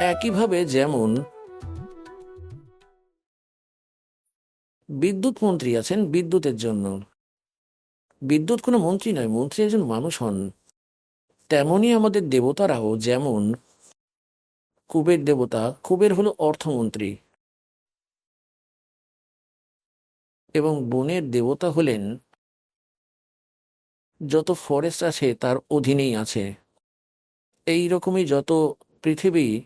একইভাবে যেমন বিদ্যুৎ মন্ত্রী আছেন বিদ্যুতের জন্য। বিদ্যুৎ কোনো মন্ত্রী নয়, মন্ত্রী একজন মানুষ হন। তেমনই আমাদের দেবতারাও যেমন কুবের দেবতা, কুবের হলো অর্থমন্ত্রী। এবং বনের দেবতা হলেন, যত ফরেস্ট আছে তার অধীনেই আছে। এই রকমই যত পৃথিবী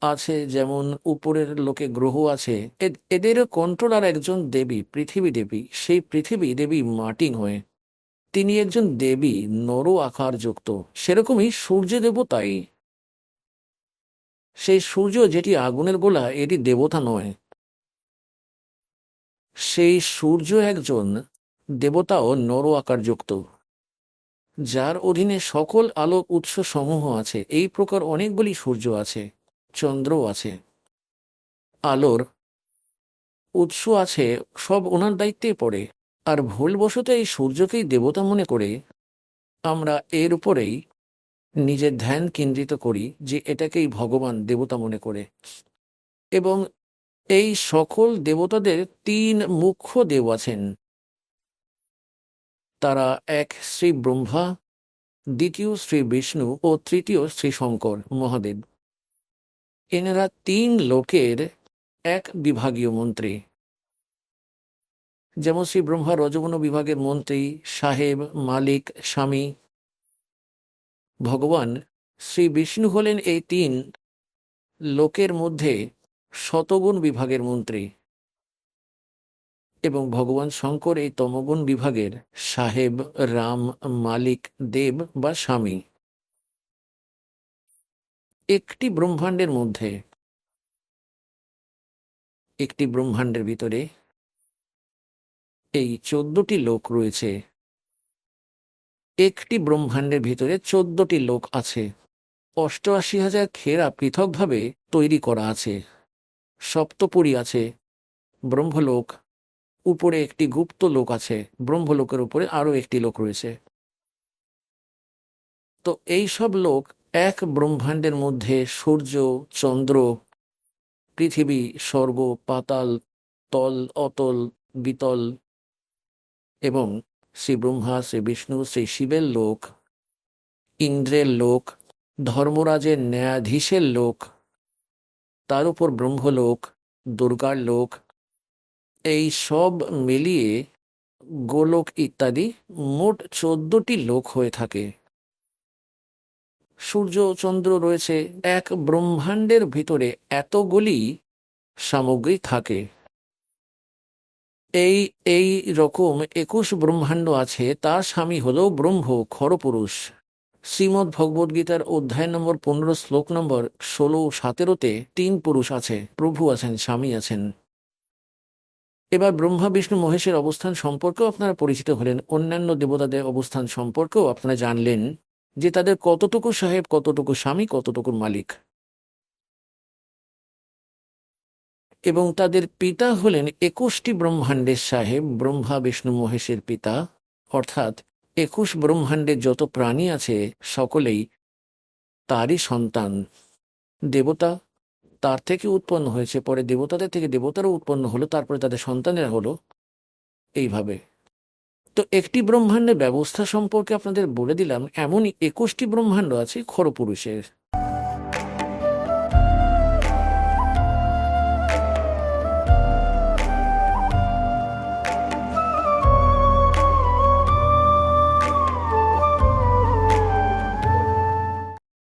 আছে, যেমন উপরের লোকে গ্রহ আছে, এ- এদেরও কন্ট্রোলার একজন দেবী, পৃথিবী দেবী। সেই পৃথিবী দেবী মাটিং হয়ে তিনি একজন দেবী, নর আকার যুক্ত। সেরকমই সূর্য দেবতাই সেই সূর্য যেটি আগুনের গোলা, এটি দেবতা নয়। সেই সূর্য একজন দেবতাও নর আকার যুক্ত। যার অধীনে সকল আলোক উৎস সমূহ আছে। এই প্রকার অনেকগুলি সূর্য আছে চন্দ্র আছে। আলোর উৎস আছে, সব ওনার দায়িত্বেই পড়ে। আর ভুলবশত এই সূর্যকেই দেবতা মনে করে, আমরা এর উপরেই নিজের ধ্যান কেন্দ্রিত করি যে এটাকেই ভগবান দেবতা মনে করে। এবং এই সকল দেবতাদের তিন মুখ্য দেব আছেন। তারা এক শ্রী ব্রহ্মা, দ্বিতীয় শ্রী বিষ্ণু ও তৃতীয় শ্রী শঙ্কর মহাদেব। এনারা তিন লোকের এক বিভাগীয় মন্ত্রী। যেমন শ্রী ব্রহ্মা রজবন বিভাগের মন্ত্রী, সাহেব, মালিক, স্বামী। ভগবান শ্রী বিষ্ণু হলেন এই তিন লোকের মধ্যে শতগুণ বিভাগের মন্ত্রী। এবং ভগবান শঙ্কর এই তমগুণ বিভাগের সাহেব, রাম, মালিক, দেব বা স্বামী। একটি ব্রহ্মাণ্ডের মধ্যে, একটি ব্রহ্মাণ্ডের ভিতরে এই চোদ্দটি লোক রয়েছে। একটি ব্রহ্মাণ্ডের ভিতরে চোদ্দটি লোক আছে। অষ্টআশি হাজার খেরা পৃথকভাবে তৈরি করা আছে। সপ্তপুরী আছে, ব্রহ্মলোক উপরে একটি গুপ্ত লোক আছে, ব্রহ্মলোকের উপরে আরও একটি লোক রয়েছে। তো এই সব লোক এক ব্রহ্মাণ্ডের মধ্যে সূর্য, চন্দ্র, পৃথিবী স্বর্গ পাতাল, তল, অতল, বিতল এবং শ্রী ব্রহ্মা শ্রী বিষ্ণু শ্রী শিবের লোক, ইন্দ্রের লোক, ধর্মরাজের ন্যায়াধীশের লোক, তার উপর ব্রহ্মলোক, দুর্গার লোক এই সব মিলিয়ে গোলক ইত্যাদি মোট চোদ্দটি লোক হয়ে থাকে। সূর্য চন্দ্র রয়েছে এক ব্রহ্মাণ্ডের ভিতরে এতগুলি সামগ্রী থাকে। এই এই রকম একুশ ব্রহ্মাণ্ড আছে, তার স্বামী হলো ব্রহ্ম খরপুরুষ। শ্রীমদ্ ভগবদ্গীতার অধ্যায় নম্বর পনেরো, শ্লোক নম্বর ষোলো সতেরোতে তিন পুরুষ আছে, প্রভু আছেন, স্বামী আছেন। এবার ব্রহ্মা, বিষ্ণু, মহেশের অবস্থান সম্পর্কেও আপনারা পরিচিত হলেন। অন্যান্য দেবতাদের অবস্থান সম্পর্কেও আপনারা জানলেন যে তাদের কতটুকু সাহেব, কতটুকু স্বামী কতটুকু মালিক। এবং তাদের পিতা হলেন একুশটি ব্রহ্মাণ্ডের সাহেব, ব্রহ্মা, বিষ্ণু, মহেশের পিতা। অর্থাৎ একুশ ব্রহ্মাণ্ডের যত প্রাণী আছে, সকলেই তারই সন্তান, দেবতা। তার থেকে উৎপন্ন হয়েছে, পরে দেবতাদের থেকে দেবতারও উৎপন্ন হলো, তারপরে তাদের সন্তানেরা হলো। এইভাবে। তো একটি ব্রহ্মাণ্ডের ব্যবস্থা সম্পর্কে আপনাদের বলে দিলাম, এমনই একুশটি ব্রহ্মাণ্ড আছে খরপুরুষের